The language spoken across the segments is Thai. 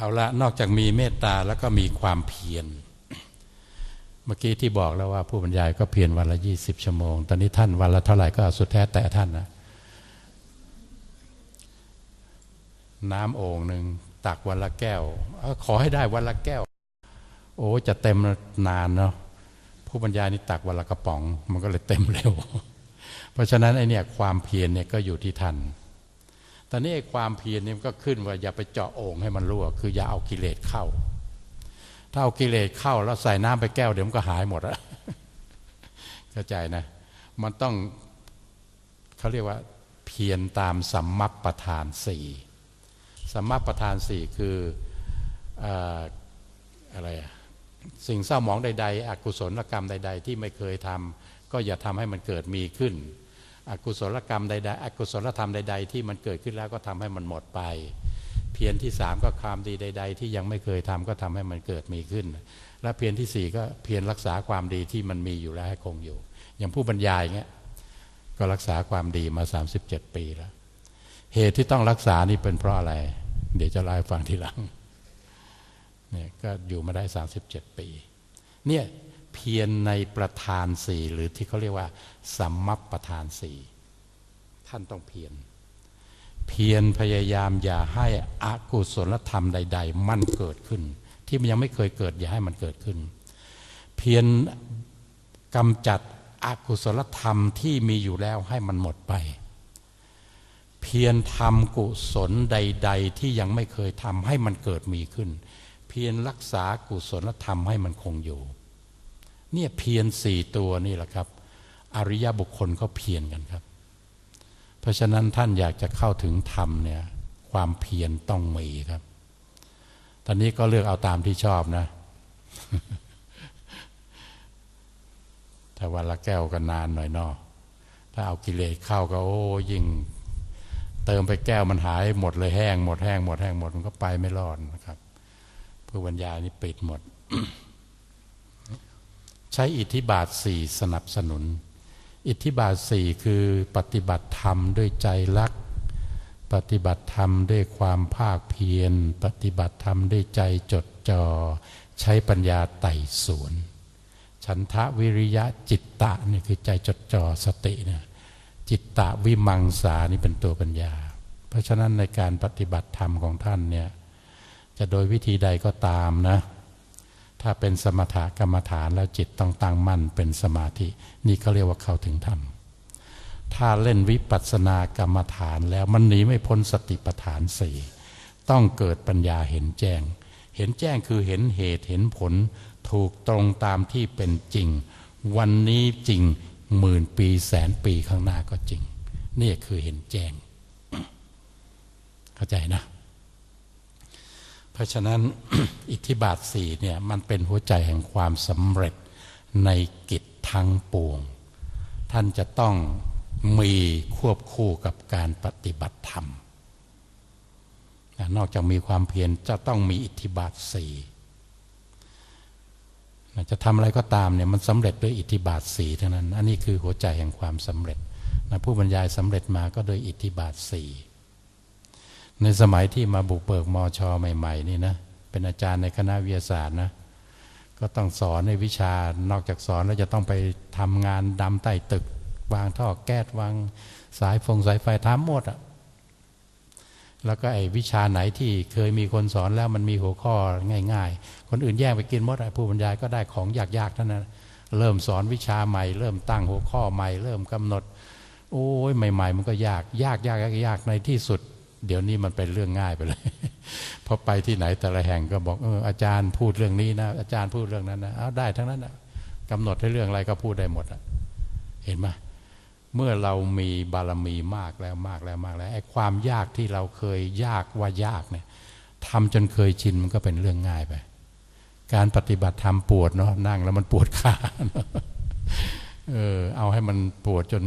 เอาละนอกจากมีเมตตาแล้วก็มีความเพียร เมื่อกี้ที่บอกแล้วว่าผู้บรรยายก็เพียรวันละยี่สิบชั่วโมง ตอนนี้ท่านวันละเท่าไหร่ก็สุดแท้แต่ท่านนะน้ำโอ่งหนึ่งตักวันละแก้วอขอให้ได้วันละแก้ว โอ้จะเต็มนานเนาะผู้บรรยายนี่ตักวันละกระป๋อง มันก็เลยเต็มเร็ว เพราะฉะนั้นไอเนี่ยความเพียรเนี่ยก็อยู่ที่ท่าน ตอนนี้ไอ้ความเพียรนี่มันก็ขึ้นว่าอย่าไปเจาะโอ่งให้มันรั่ว คืออย่าเอากิเลสเข้า ถ้าเอากิเลสเข้าแล้วใส่น้ำไปแก้วเดี๋ยวมันก็หายหมดอะเข้าใจนะ มันต้องเขาเรียกว่าเพียรตามสัมมัปประธานสี่สัมมาประธานสี่คืออะไรสิ่งเศร้าหมองใด ๆ อกุศลกรรมใด ๆ ที่ไม่เคยทำก็อย่าทำให้มันเกิดมีขึ้น อกุศลกรรมใดๆอกุศลธรรมใด ๆ ที่มันเกิดขึ้นแล้วก็ทำให้มันหมดไป เพียรที่สามก็ความดีใด ๆ ที่ยังไม่เคยทำก็ทำให้มันเกิดมีขึ้น และเพียรที่สี่ก็เพียรรักษาความดีที่มันมีอยู่แล้วให้คงอยู่ อย่างผู้บรรยายเงี้ยก็รักษาความดีมา 37 ปีแล้ว เหตุที่ต้องรักษานี่เป็นเพราะอะไร เดี๋ยวจะเล่าให้ฟังทีหลังเนี่ยก็อยู่มาได้ 37 ปี เนี่ย พียรในประธานสี่หรือที่เขาเรียกว่าสัมมัปประธานสี่ท่านต้องเพียรเพียรพยายามอย่าให้อกุศลธรรมใด ๆ มันเกิดขึ้น ที่มันยังไม่เคยเกิด อย่าให้มันเกิดขึ้น เพียรกำจัดอกุศลธรรมที่มีอยู่แล้วให้มันหมดไป เพียรทำกุศลใด ๆ ที่ยังไม่เคยทำให้มันเกิดมีขึ้น เพียรรักษากุศลธรรมให้มันคงอยู่ เนี่ยเพียรสี่ตัวนี่แหละครับ อริยบุคคลเขาเพียรกันครับ เพราะฉะนั้นท่านอยากจะเข้าถึงธรรมเนี่ยความเพียรต้องมีครับ ตอนนี้ก็เลือกเอาตามที่ชอบนะ ถ้าวันละแก้วก็นานหน่อยนอถ้าเอากิเลสเข้าก็โอ้ยิ่ง เติมไปแก้วมันหายหมดเลยแห้งหมดแห้งหมดแห้งหมดมันก็ไปไม่รอดนะครับ ผู้บรรยายนี่ปิดหมด ช้อิทธิบาทสี่สนับสนุน อิทธิบาทสี่คือปฏิบัติธรรมด้วยใจรัก ปฏิบัติธรรมด้วยความภาคเพียร ปฏิบัติธรรมด้วยใจจดจอ่อใช้ปัญญาไต่สวนฉันทะวิริยะจิตตะนี่คือใจจดจ่อสติเนี่ยจิตตะวิมังสานี่เป็นตัวปัญญา เพราะฉะนั้นในการปฏิบัติธรรมของท่านเนี่ยจะโดยวิธีใดก็ตามนะ ถ้าเป็นสมถกรรมฐานแล้วจิตต้องตั้งมั่นเป็นสมาธิ นี่เขาเรียกว่าเข้าถึงธรรม ถ้าเล่นวิปัสสนากรรมฐานแล้วมันหนีไม่พ้นสติปัฏฐานสี่ต้องเกิดปัญญาเห็นแจ้ง เห็นแจ้งคือเห็นเหตุเห็นผล ถูกตรงตามที่เป็นจริง วันนี้จริงหมื่นปีแสนปีข้างหน้าก็จริง นี่คือเห็นแจ้ง เข้าใจนะ ราะฉะนั้นอิทธิบาทสี่เนี่ยมันเป็นหัวใจแห่งความสำเร็จในกิจทั้งปวง ท่านจะต้องมีควบคู่กับการปฏิบัติธรรม นอกจากมีความเพียรจะต้องมีอิทธิบาทสี่จะทำอะไรก็ตามเนี่ยมันสำเร็จด้วยอิทธิบาทสี่เท่านั้น อันนี้คือหัวใจแห่งความสำเร็จนะผู้บรรยายสำเร็จมาก็โดยอิทธิบาทสี่ ในสมัยที่มาบุกเบิกมอชอใหม่ ๆ นี่นะ เป็นอาจารย์ในคณะวิทยาศาสตร์นะ ก็ต้องสอนในวิชานอกจากสอนแล้วจะต้องไปทำงานดำใต้ตึก วางท่อแก๊สวางสายฟงสายไฟทำหมดอะ่ะแล้วก็ไอ้วิชาไหนที่เคยมีคนสอนแล้วมันมีหัวข้อง่าย ๆ คนอื่นแย่งไปกินหมดไอ้ผู้บรรยายก็ได้ของยากๆเท่านั้นเริ่มสอนวิชาใหม่ เริ่มตั้งหัวข้อใหม่ เริ่มกำหนด โอ้ยใหม่ ๆ มันก็ยากยากยากยากในที่สุด เดี๋ยวนี้มันเป็นเรื่องง่ายไปเลยพอไปที่ไหนแต่ละแห่งก็บอกเอออาจารย์พูดเรื่องนี้นะอาจารย์พูดเรื่องนั้นนะเอาได้ทั้งนั้นนะกำหนดให้เรื่องอะไรก็พูดได้หมดอะเห็นไหมเมื่อเรามีบารมีมากแล้วมากแล้วมากแล้วไอ้ความยากที่เราเคยยากว่ายากเนี่ยทำจนเคยชินมันก็เป็นเรื่องง่ายไป การปฏิบัติธรรมปวดเนาะนั่งแล้วมันปวดขาเออเอาให้มันปวดจน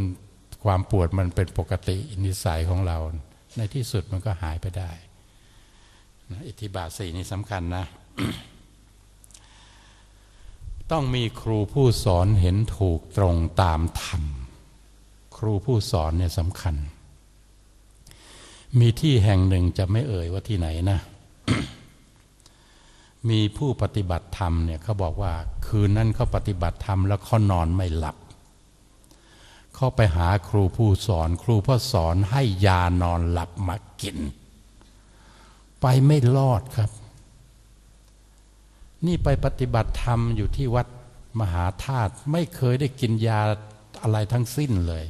ความปวดมันเป็นปกตินิสัยของเรา ในที่สุดมันก็หายไปได้นะอิทธิบาทสี่นี่สำคัญนะ ต้องมีครูผู้สอนเห็นถูกตรงตามธรรม ครูผู้สอนเนี่ยสำคัญ มีที่แห่งหนึ่งจะไม่เอ่ยว่าที่ไหนนะ มีผู้ปฏิบัติธรรมเนี่ยเขาบอกว่า คืนนั้นเขาปฏิบัติธรรมแล้วเขานอนไม่หลับ เข้าไปหาครูผู้สอน ครูผู้สอนให้ยานอนหลับมากิน ไปไม่รอดครับ นี่ไปปฏิบัติธรรมอยู่ที่วัดมหาธาตุไม่เคยได้กินยาอะไรทั้งสิ้นเลย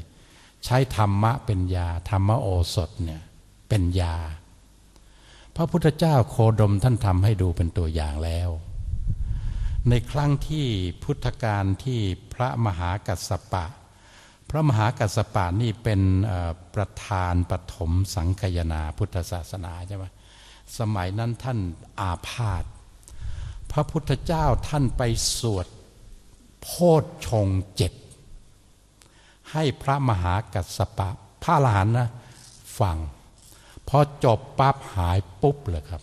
ใช้ธรรมะเป็นยา ธรรมโอสถเนี่ยเป็นยา พระพุทธเจ้าโคดมท่านทำให้ดูเป็นตัวอย่างแล้ว ในครั้งที่พุทธกาลที่พระมหากัสสปะ พระมหากัสปะนี่เป็นประธานปฐมสังคยนาพุทธศาสนาใช่ไหมสมัยนั้นท่านอาพาธพระพุทธเจ้าท่านไปสวดโพชฌงเจ็ดให้พระมหากัสสปะพระหลานนะฟังพอจบปั๊บหายปุ๊บเลยครับ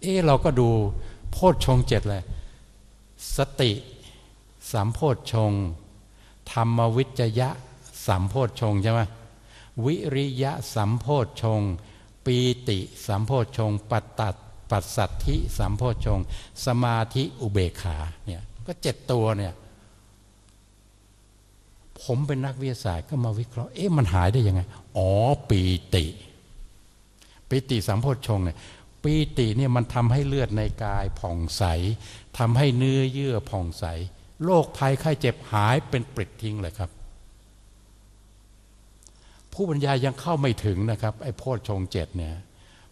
เออเราก็ดูโพชฌงเจ็ดเลย สติสามโพชฌง ธรรมวิจยะสามโพชงใช่ไหมวิริยะสัมโพชง ปีติสัมโพชง ปัตตัดปัสสัทธิสัมโพชง สมาธิอุเบกขาเนี่ยก็เจ็ดตัวเนี่ยผมเป็นนักวิทยาศาสตร์ก็มาวิเคราะห์เอ๊ะมันหายได้ยังไง อ๋อ ปีติ ปีติสัมโพชงเนี่ยปีติเนี่ยมันทำให้เลือดในกายผ่องใสทำให้เนื้อเยื่อผ่องใส โรคภัยไข้เจ็บหายเป็นปริดทิ้งเลยครับ ผู้บรรยายยังเข้าไม่ถึงนะครับ ไอ้โพชฌงเจ็ดเนี่ย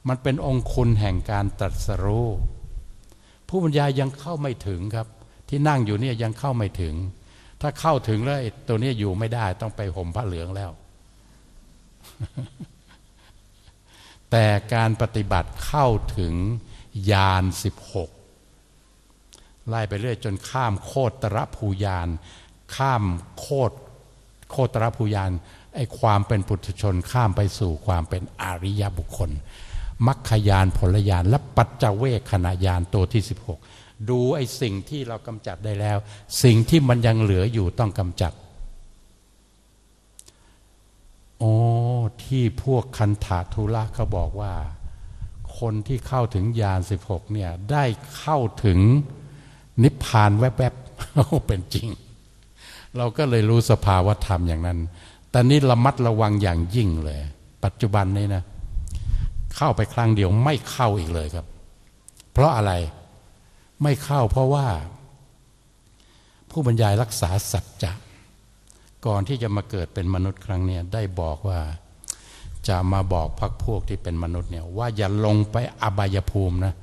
มันเป็นองคุณแห่งการตรัสรู้ผู้บรรยายยังเข้าไม่ถึงครับ ที่นั่งอยู่เนี่ยยังเข้าไม่ถึง ถ้าเข้าถึงแล้วตัวนี้อยู่ไม่ได้ต้องไปห่มผ้าเหลืองแล้ว แต่การปฏิบัติเข้าถึงยานสิบหก ไล่ไปเรื่อยจนข้ามโคตรภูยาน ข้ามโคตรโคตรภูยานไอ้ความเป็นปุถุชนข้ามไปสู่ความเป็นอริยบุคคลมัคคยานผลยานและปัจเจเวคขณะยานตัวที่ 16 ดูไอ้สิ่งที่เรากำจัดได้แล้ว สิ่งที่มันยังเหลืออยู่ต้องกำจัดโอ้ที่พวกคันถาทุระเขาบอกว่า คนที่เข้าถึงยานสิบหกเนี่ยได้เข้าถึง นิพพานแวบๆเป็นจริง เราก็เลยรู้สภาวธรรมอย่างนั้น แต่นี้ระมัดระวังอย่างยิ่งเลย ปัจจุบันนี้นะ เข้าไปครั้งเดียวไม่เข้าอีกเลยครับ เพราะอะไรไม่เข้าเพราะว่า ผู้บรรยายรักษาสัจจะก่อนที่จะมาเกิดเป็นมนุษย์ครั้งนี้ได้บอกว่าจะมาบอกพักพวกที่เป็นมนุษย์เนี่ยว่าอย่าลงไปอบายภูมินะ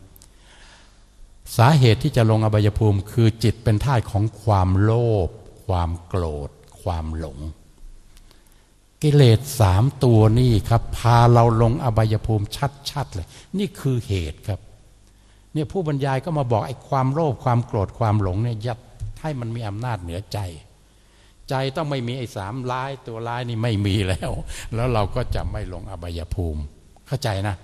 สาเหตุที่จะลงอบายภูมิคือจิตเป็นท่าของความโลภความโกรธ ความหลง กิเลสสามตัวนี่ครับ พาเราลงอบายภูมิชัดๆเลย นี่คือเหตุครับเนี่ยผู้บรรยายก็มาบอกไอ้ความโลภความโกรธความหลงเนี่ยยัดให้มันมีอำนาจเหนือใจ ใจต้องไม่มีไอ้สามร้ายตัวร้ายนี่ไม่มีแล้ว แล้วเราก็จะไม่ลงอบายภูมิ เข้าใจนะ